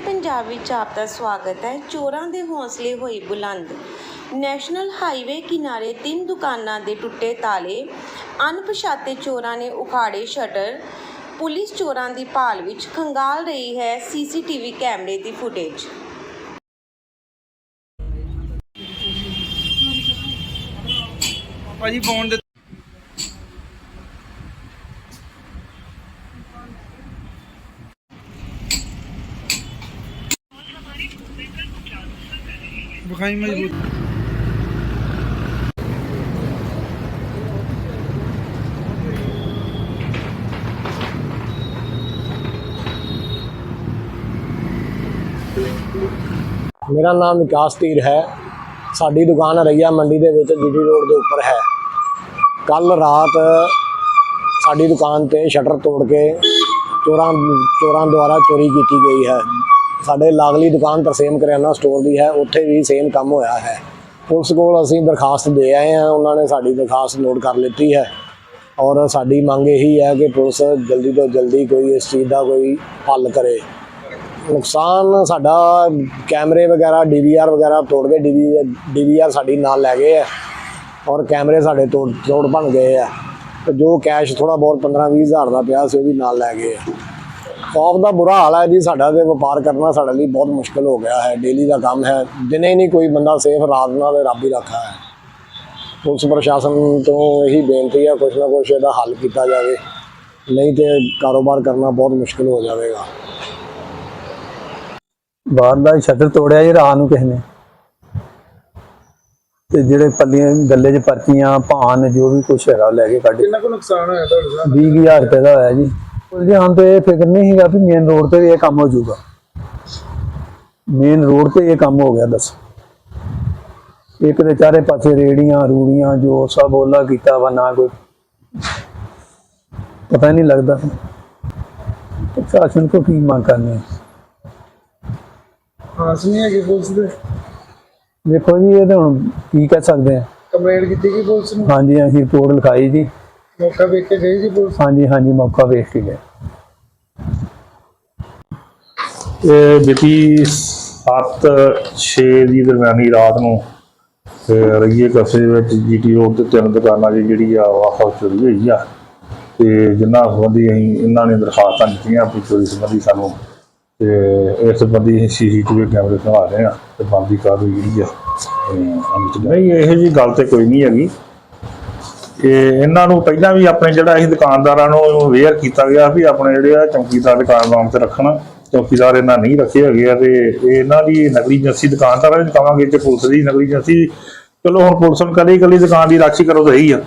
ਪੰਜਾਬ ਵਿੱਚ ਆਪ ਦਾ ਸਵਾਗਤ ਹੈ। ਚੋਰਾਂ ਦੇ ਹੌਸਲੇ ਹੋਏ ਬੁਲੰਦ। ਨੈਸ਼ਨਲ ਹਾਈਵੇ ਕਿਨਾਰੇ ਤਿੰਨ ਦੁਕਾਨਾਂ ਦੇ ਟੁੱਟੇ ਤਾਲੇ, ਅਣਪਛਾਤੇ ਚੋਰਾਂ ਨੇ ਉਖਾੜੇ ਸ਼ਟਰ, ਪੁਲਿਸ ਚੋਰਾਂ ਦੀ ਭਾਲ ਵਿੱਚ ਖੰਗਾਲ ਰਹੀ ਹੈ ਸੀਸੀਟੀਵੀ ਕੈਮਰੇ ਦੀ ਫੁਟੇਜ। ਭਾਜੀ ਫੋਨ ਦੇ ਵਿਖਾਈ ਮਜ਼ਬੂਤ ਮੇਰਾ ਨਾਮ ਵਿਕਾਸ ਧੀਰ ਹੈ। ਸਾਡੀ ਦੁਕਾਨ ਰਈਆ ਮੰਡੀ ਦੇ ਵਿੱਚ ਜੀਟੀ ਰੋਡ ਦੇ ਉੱਪਰ ਹੈ। ਕੱਲ ਰਾਤ ਸਾਡੀ ਦੁਕਾਨ ਤੇ ਸ਼ਟਰ ਤੋੜ ਕੇ ਚੋਰਾਂ ਚੋਰਾਂ ਦੁਆਰਾ ਚੋਰੀ ਕੀਤੀ ਗਈ ਹੈ। ਸਾਡੇ ਲਾਗਲੀ ਦੁਕਾਨ ਤਰਸੇਮ ਕਰਿਆਨਾ ਸਟੋਰ ਦੀ ਹੈ, ਉੱਥੇ ਵੀ ਸੇਮ ਕੰਮ ਹੋਇਆ ਹੈ। ਪੁਲਿਸ ਕੋਲ ਅਸੀਂ ਦਰਖਾਸਤ ਦੇ ਆਏ ਹਾਂ, ਉਹਨਾਂ ਨੇ ਸਾਡੀ ਦਰਖਾਸਤ ਨੋਟ ਕਰ ਲਿੱਤੀ ਹੈ। ਔਰ ਸਾਡੀ ਮੰਗ ਇਹੀ ਹੈ ਕਿ ਪੁਲਿਸ ਜਲਦੀ ਤੋਂ ਜਲਦੀ ਕੋਈ ਇਸ ਚੀਜ਼ ਦਾ ਕੋਈ ਹੱਲ ਕਰੇ। ਨੁਕਸਾਨ ਸਾਡਾ ਕੈਮਰੇ ਵਗੈਰਾ ਡੀਵੀਆਰ ਵਗੈਰਾ ਤੋੜ ਕੇ ਡੀਵੀਆਰ ਸਾਡੀ ਨਾਲ ਲੈ ਗਏ ਆ ਔਰ ਕੈਮਰੇ ਸਾਡੇ ਤੋੜ ਤੋੜ ਬਣ ਗਏ ਆ ਤੇ ਜੋ ਕੈਸ਼ ਥੋੜਾ ਬਹੁਤ 15 20 ਹਜ਼ਾਰ ਦਾ ਪਿਆ ਸੀ, ਉਹ ਵੀ ਨਾਲ ਲੈ ਗਏ ਆ ਖੌਫ ਦਾ ਬੁਰਾ ਹਾਲ ਹੈ ਜੀ ਸਾਡਾ ਤੇ ਵਪਾਰ ਕਰਨਾ ਸਾਡੇ ਲਈ ਬਹੁਤ ਮੁਸ਼ਕਲ ਹੋ ਗਿਆ ਹੈ ਡੇਲੀ ਦਾ ਕੰਮ ਹੈ ਦਿਨੇ ਨਹੀਂ ਕੋਈ ਬੰਦਾ ਸੇਫ ਰਾਤ ਨਾਲ ਰੱਬ ਹੀ ਰੱਖਾ ਹੈ। ਪੁਲਿਸ ਪ੍ਰਸ਼ਾਸਨ ਤੋਂ ਇਹੀ ਬੇਨਤੀ ਹੈ ਕੁਛ ਨਾ ਕੁਛ ਇਹਦਾ ਹੱਲ ਕੀਤਾ ਜਾਵੇ ਨਹੀਂ ਤੇ ਕਾਰੋਬਾਰ ਕਰਨਾ ਬਹੁਤ ਮੁਸ਼ਕਲ ਹੋ ਜਾਵੇਗਾ। ਬਾਹਰ ਦਾ ਸ਼ਟਰ ਤੋੜਿਆ ਜੀ ਰਾਤ ਨੂੰ ਕਿਸੇ ਨੇ। ਤੇ ਜਿਹੜੇ ਪੱਲੀਆਂ ਗੱਲੇ 'ਚ ਪਰਚੀਆਂ ਭਾਨ ਜੋ ਵੀ ਕੁਛ ਹੈਗਾ ਉਹ ਲੈ ਕੇ ਕੱਢ ਕਿੰਨਾ ਕੁ ਨੁਕਸਾਨ ਹੋਇਆ ਤੁਹਾਡੇ ਨਾਲ? 20000 ਰੁਪਏ ਦਾ ਹੋਇਆ ਜੀ। ਹਾਂ ਤੇ ਇਹ ਫਿਕਰ ਨਹੀਂ ਸੀਗਾ ਵੀ ਮੇਨ ਰੋਡ ਤੇ ਇਹ ਕੰਮ ਹੋ ਜਾਊਗਾ। ਮੇਨ ਰੋਡ ਤੇ ਇਹ ਕੰਮ ਹੋ ਗਿਆ ਦੱਸ। ਇੱਕ ਦੇ ਚਾਰੇ ਪਾਸੇ ਰੇੜੀਆਂ ਰੂੜੀਆਂ ਜੋ ਸਭ ਉਹਲਾ ਕੀਤਾ ਵਾ ਨਾ ਕੋਈ ਪਤਾ ਨਹੀਂ ਲੱਗਦਾ। ਪ੍ਰਸ਼ਾਸਨ ਕੋ ਕੀ ਮੰਗ ਕਰਨੀ ਹੈ? ਖਾਸ ਨਹੀਂ ਹੈਗੇ ਪੁਲਿਸ ਦੇ। ਦੇਖੋ ਜੀ ਇਹ ਤਾਂ ਹੁਣ ਕੀ ਕਹਿ ਸਕਦੇ ਆ। ਕੰਪਲੇਂਟ ਕੀਤੀ ਗਈ ਪੁਲਿਸ ਨੂੰ? ਹਾਂਜੀ ਅਸੀਂ ਰਿਪੋਰਟ ਲਿਖਾਈ ਜੀ। ਮੌਕਾ ਵੇਖ ਕੇ ਗਈ ਜੀ ਪੁਲਿਸ? ਹਾਂਜੀ ਹਾਂਜੀ ਮੌਕਾ ਵੇਖ ਕੇ ਗਏ। ਇਹ ਮਿਤੀ 7-6 ਦੀ ਦਰਮਿਆਨੀ ਰਾਤ ਨੂੰ ਤੇ ਰਈਏ ਕਸੇ ਵਿੱਚ ਜੀਟੀ ਰੋਡ ਤੇ ਤਿੰਨ ਦੁਕਾਨਾਂ ਦੀ ਜਿਹੜੀ ਆ ਵਾਹਵਾ ਚੋਰੀ ਹੋਈ ਆ। ਤੇ ਜਿੰਨਾ ਸੰਬੰਧੀ ਅਸੀਂ ਇਹਨਾਂ ਨੇ ਦਰਖਾਸਤਾਂ ਦਿੱਤੀਆਂ ਆਪਣੀ ਚੋਰੀ ਸੰਬੰਧੀ ਸਾਨੂੰ ਤੇ ਇਸ ਸੰਬੰਧੀ ਅਸੀਂ ਸੀਸੀਟੀਵੀ ਕੈਮਰੇ ਖਵਾ ਰਹੇ ਆ ਤੇ ਬੰਦੀ ਕਾਰਵਾਈ ਜਿਹੜੀ ਆ ਨਹੀਂ ਇਹੋ ਜੀ ਗੱਲ ਤੇ ਕੋਈ ਨਹੀਂ ਹੈਗੀ। ਇਹ ਇਹਨਾਂ ਨੂੰ ਪਹਿਲਾਂ ਵੀ ਆਪਣੇ ਜਿਹੜਾ ਅਸੀਂ ਦੁਕਾਨਦਾਰਾਂ ਨੂੰ ਅਵੇਅਰ ਕੀਤਾ ਗਿਆ ਵੀ ਆਪਣੇ ਜਿਹੜੇ ਆ ਚੌਕੀਦਾਰ ਦੁਕਾਨਦਾਰਾਂ ਤੇ ਰੱਖਣਾ, ਚੌਕੀਦਾਰ ਇਹਨਾਂ ਨਹੀਂ ਰੱਖੇ ਹੈਗੇ ਆ ਤੇ ਇਹਨਾਂ ਦੀ ਨਕਲੀ ਏਜੰਸੀ ਦੁਕਾਨਦਾਰਾਂ ਨੂੰ ਕਹਾਂਗੇ ਤੇ ਪੁਲਿਸ ਦੀ ਨਕਲੀ ਏਜੰਸੀ, ਚਲੋ ਹੁਣ ਪੁਲਿਸ ਨੂੰ ਕਦੀ ਕਦੀ ਦੁਕਾਨ ਦੀ ਰਾਖੀ ਕਰੋ ਤਾਂ ਇਹੀ ਆ।